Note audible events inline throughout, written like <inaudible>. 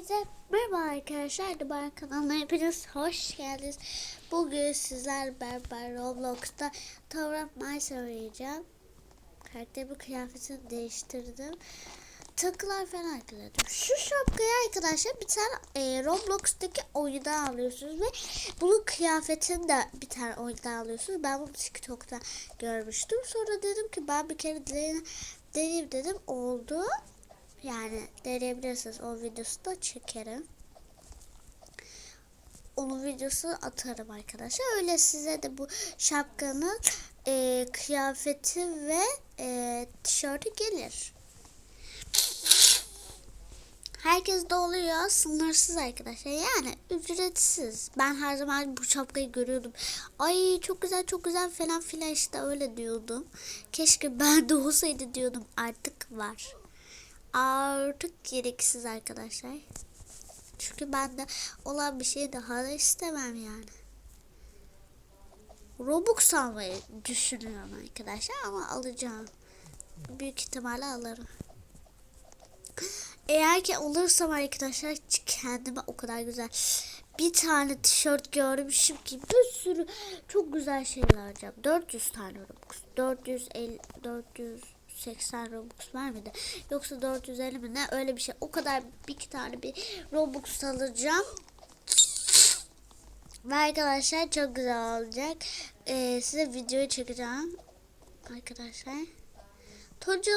Herkese merhaba arkadaşlar. Dubar kanalına hepiniz hoş geldiniz. Bugün sizler beraber Roblox'ta of Mice oynayacağım. Karakterimin kıyafetini değiştirdim. Takılar falan ekledim. Şu şapkayı arkadaşlar bir tane e, Roblox'taki oyundan alıyorsunuz ve bunun kıyafetini de bir tane oyundan alıyorsunuz. Ben bunu TikTok'ta görmüştüm. Sonra dedim ki ben bir kere deneyim dedim. Oldu. Yani deneyebilirsiniz. O videosu da çekerim. Onun videosunu atarım arkadaşlar. Öyle size de bu şapkanın e, kıyafeti ve e, tişörtü gelir. Herkes de oluyor. Sınırsız arkadaşlar. Yani ücretsiz. Ben her zaman bu şapkayı görüyordum. Ay çok güzel çok güzel falan filan işte öyle diyordum. Keşke ben de olsaydı diyordum. Artık var artık gereksiz arkadaşlar. Çünkü bende olan bir şey daha da istemem yani. Robux almayı düşünüyorum arkadaşlar ama alacağım. Büyük ihtimalle alırım. Eğer ki olursam arkadaşlar kendime o kadar güzel bir tane tişört görmüşüm ki bir sürü çok güzel şeyler alacağım. 400 tane Robux. 450 400 80 Robux vermedi. Yoksa 450 mi ne öyle bir şey. O kadar bir iki tane bir Robux alacağım. Ve arkadaşlar çok güzel olacak. Ee, size videoyu çekeceğim. Arkadaşlar. Tojo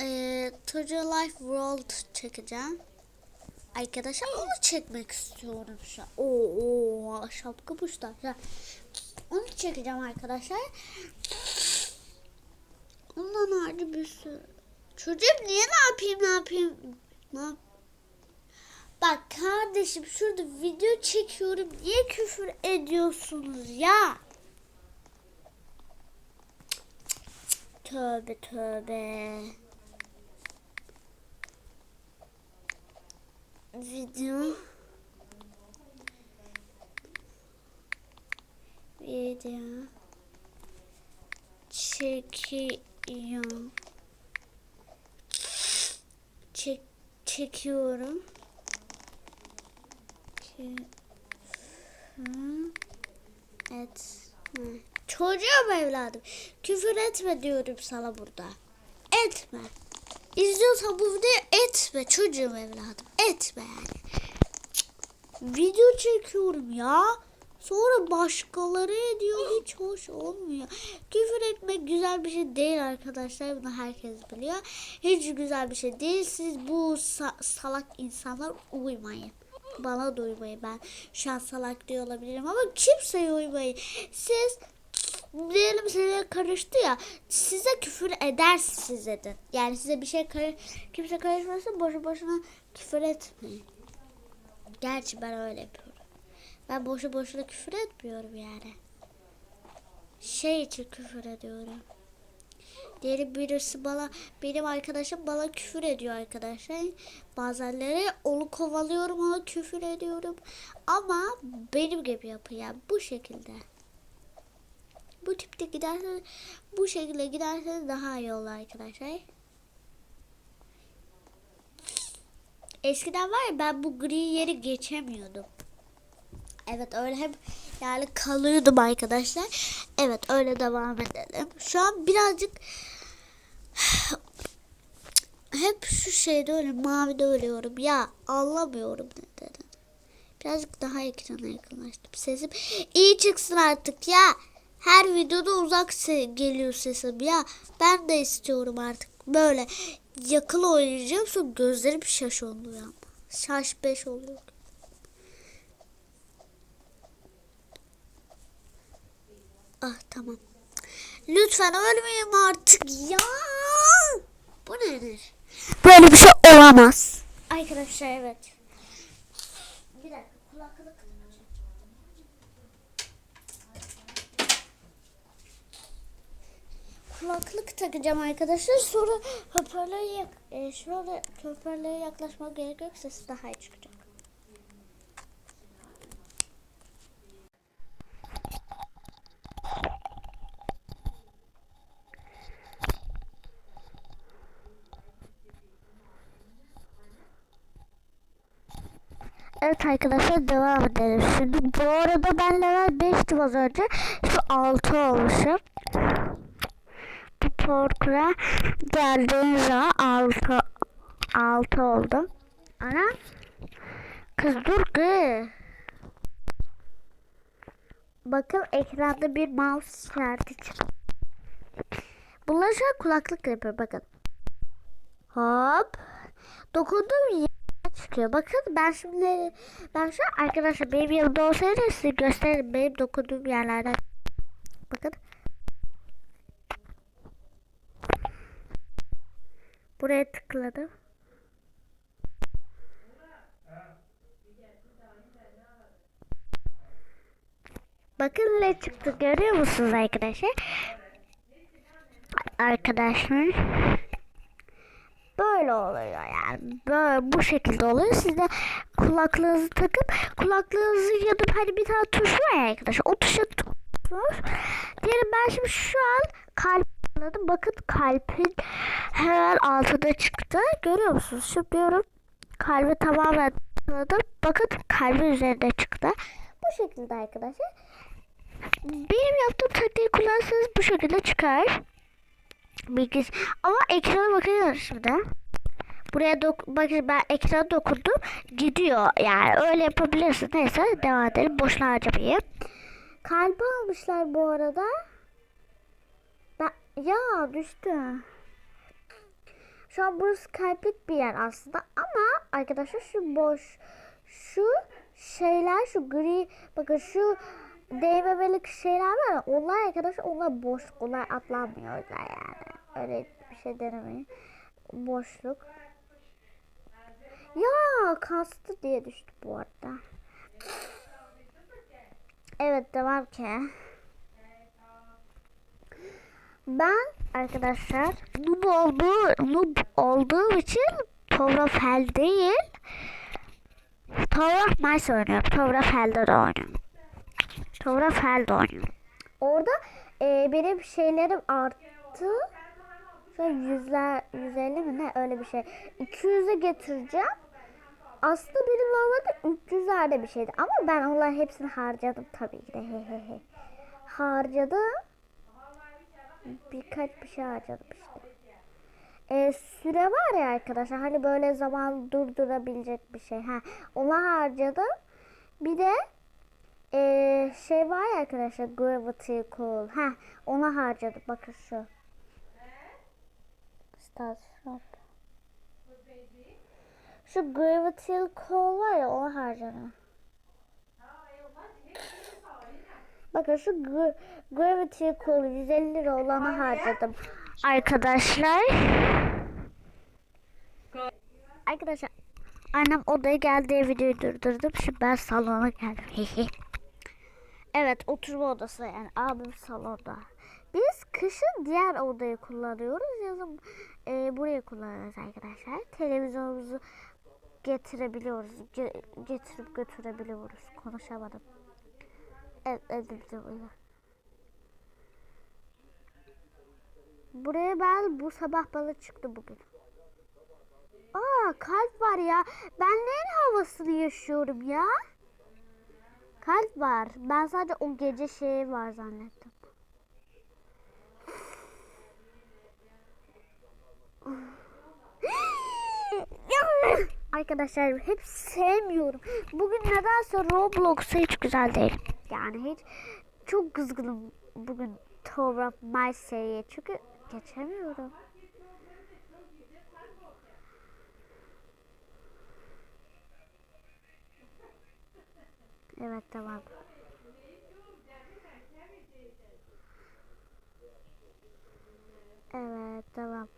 e, Tojo Life World çekeceğim. Arkadaşlar onu çekmek istiyorum şu an. Oo, oo şapka puşta. Onu çekeceğim arkadaşlar. Ondan harici bir sürü. Çocuğum niye ne yapayım ne yapayım? Ne yap Bak kardeşim şurada video çekiyorum. Niye küfür ediyorsunuz ya? Tövbe tövbe. Video. Video. Çekiyorum. Çek, çekiyorum. Et. Çocuğum evladım. Küfür etme diyorum sana burada. Etme. İzliyorsan bu videoyu etme çocuğum evladım. Etme yani. Video çekiyorum ya. Sonra başkaları ediyor. Hiç hoş olmuyor. Küfür etmek güzel bir şey değil arkadaşlar. Bunu herkes biliyor. Hiç güzel bir şey değil. Siz bu sa- salak insanlar uymayın. Bana da uymayın. Ben şu an salak diyor olabilirim ama kimseye uymayın. Siz diyelim size karıştı ya size küfür eder size de. Yani size bir şey kar kimse karışmasın boşu boşuna küfür etmeyin. Gerçi ben öyle yapıyorum. Ben boşu boşuna küfür etmiyorum yani. Şey için küfür ediyorum. Diğeri birisi bana benim arkadaşım bana küfür ediyor arkadaşlar. Bazenleri onu kovalıyorum ona küfür ediyorum. Ama benim gibi yapıyor yani bu şekilde. Bu tipte giderseniz bu şekilde giderseniz daha iyi olur arkadaşlar. Eskiden var ya ben bu gri yeri geçemiyordum. Evet öyle hep yani kalıyordum arkadaşlar. Evet öyle devam edelim. Şu an birazcık <sighs> hep şu şeyde öyle mavide ölüyorum. Ya anlamıyorum neden. Birazcık daha ekrana yakınlaştım. Sesim iyi çıksın artık ya. Her videoda uzak se- geliyor sesim ya. Ben de istiyorum artık böyle yakın oynayacağım sonra gözlerim şaş oluyor ama. Şaş beş oluyor. Ah tamam. Lütfen ölmeyeyim artık ya. Bu nedir? Böyle bir şey olamaz. Arkadaşlar evet. Bir dakika kulaklık. Kulaklık takacağım arkadaşlar. Sonra hoparlöre yak e, şurada hoparlöre yaklaşma gerek yok. Sesi daha iyi çıkacak. Evet arkadaşlar devam edelim. Şimdi bu arada ben level 5'tim az önce. Şu 6 olmuşum. Bu parkura geldiğim zaman 6 6 oldum. Ana. Kız dur kız. Bakın ekranda bir mouse işareti çıktı. Bunlar şu kulaklık yapıyor bakın. Hop. Dokundum ya çıkıyor. Bakın ben şimdi ben şu an arkadaşlar benim yanımda olsaydı size gösteririm benim dokunduğum yerlerden. Bakın. Buraya tıkladım. Bakın ne çıktı görüyor musunuz arkadaşlar? Arkadaşlar böyle oluyor yani. Böyle bu şekilde oluyor. Siz de kulaklığınızı takıp kulaklığınızı yanıp hani bir tane tuş var ya arkadaşlar. O tuşa tıklıyorsunuz. Diyelim ben şimdi şu an kalp tıkladım. Bakın kalbin hemen altında çıktı. Görüyor musunuz? Şimdi diyorum kalbi tamamen tıkladım. Bakın kalbin üzerinde çıktı. Bu şekilde arkadaşlar. Benim yaptığım taktiği kullanırsanız bu şekilde çıkar. Bilgis ama ekrana bakıyoruz şimdi. Buraya dok bakın ben ekrana dokundum. Gidiyor yani öyle yapabilirsin. Neyse devam edelim. Boşuna harcamayayım. Kalbi almışlar bu arada. Ben, ya düştü. Şu an burası kalplik bir yer aslında ama arkadaşlar şu boş şu şeyler şu gri bakın şu değmemelik şeyler var ya onlar arkadaşlar onlar boş onlar atlanmıyorlar yani öyle bir şey denemeyin boşluk ya kastı diye düştü bu arada evet devam ki ben arkadaşlar noob olduğu noob olduğum için Tovrafel değil Tovraf Mice oynuyorum. Tovrafelde de oynuyorum. Tovrafelde oynuyorum. Orada e, benim şeylerim arttı. Şöyle yüzler, 150 mi ne öyle bir şey. 200'e getireceğim. Aslında benim normalde 300'lerde bir şeydi. Ama ben onların hepsini harcadım tabii ki de. Hehehe. Harcadım. Birkaç bir şey harcadım işte. E, süre var ya arkadaşlar hani böyle zaman durdurabilecek bir şey. Ha, ona harcadım. Bir de e, şey var ya arkadaşlar Gravity Cool. Ha, ona harcadım. Bakın şu. Start shop. Şu Gravity Cool var ya ona harcadım. Bakın şu Gra- Gravity Cool 150 lira olanı harcadım. Arkadaşlar. Arkadaşlar annem odaya geldiği videoyu durdurdum. Şimdi ben salona geldim. <laughs> evet oturma odası yani abim salonda. Biz kışın diğer odayı kullanıyoruz. Yazın e, burayı kullanıyoruz arkadaşlar. Televizyonumuzu getirebiliyoruz. Ge- getirip götürebiliyoruz. Konuşamadım. Evet, evet. Buraya ben bu sabah balı çıktı bugün. Aa kalp var ya. Ben neyin havasını yaşıyorum ya? Kalp var. Ben sadece o gece şeyi var zannettim. Arkadaşlar hep sevmiyorum. Bugün nedense Roblox'a hiç güzel değil. Yani hiç çok kızgınım bugün My seriye. Çünkü geçemiyorum. Evet tamam. Evet tamam.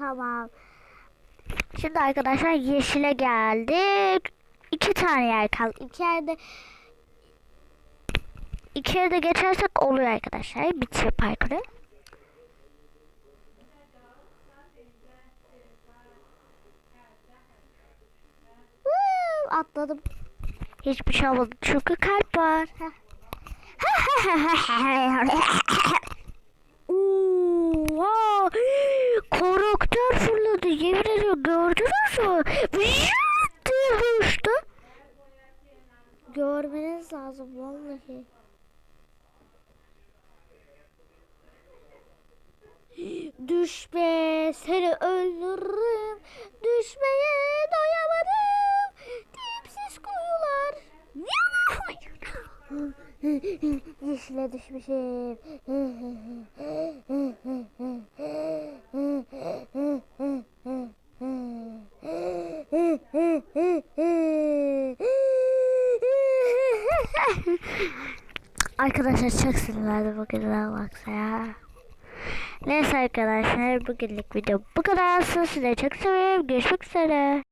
Tamam. Şimdi arkadaşlar yeşile geldik. İki tane yer kaldı. İki yerde iki yerde geçersek oluyor arkadaşlar. Bitiyor parkuru. Atladım. Hiçbir şey olmadı. Çünkü kalp var. Ediyorum gördünüz mü? Vıжıt diye uçtu. Görmeniz lazım vallahi. Düşme seni öldürürüm. Düşmeye doyamadım. Dipsiz kuyular. Yeşile düşmüşüm. <laughs> Arkadaşlar çok sinirlendim bugün baksa ya. Neyse arkadaşlar bugünlük video bu kadar. Sizi çok seviyorum. Görüşmek üzere.